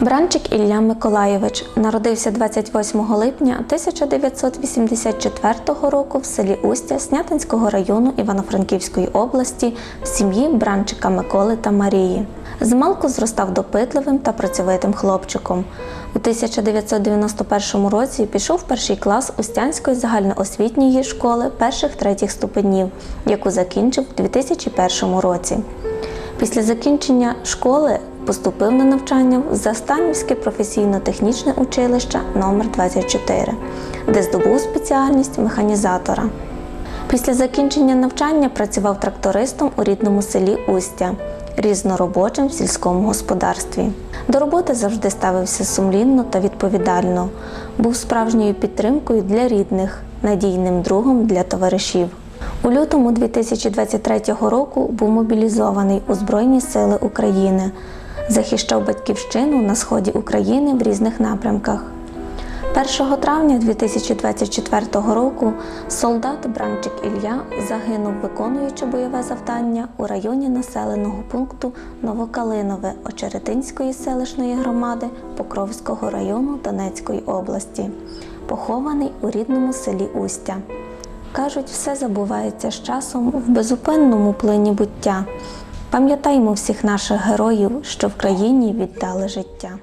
Бранчик Ілля Миколайович народився 28 липня 1984 року в селі Устя Снятинського району Івано-Франківської області в сім'ї Бранчика Миколи та Марії. Змалку зростав допитливим та працьовитим хлопчиком. У 1991 році пішов в перший клас Устянської загальноосвітньої школи перших третіх ступенів, яку закінчив у 2001 році. Після закінчення школи поступив на навчання в Застанівське професійно-технічне училище номер 24 де здобув спеціальність механізатора. Після закінчення навчання працював трактористом у рідному селі Устя, різноробочим в сільському господарстві. До роботи завжди ставився сумлінно та відповідально, був справжньою підтримкою для рідних, надійним другом для товаришів. У лютому 2023 року був мобілізований у Збройні Сили України, захищав батьківщину на сході України в різних напрямках. 1 травня 2024 року солдат Бранчик Ілля загинув, виконуючи бойове завдання у районі населеного пункту Новокалинове Очеретинської селищної громади Покровського району Донецької області, похований у рідному селі Устя. Кажуть, все забувається з часом в безупинному плині буття. Пам'ятаймо всіх наших героїв, що в країні віддали життя.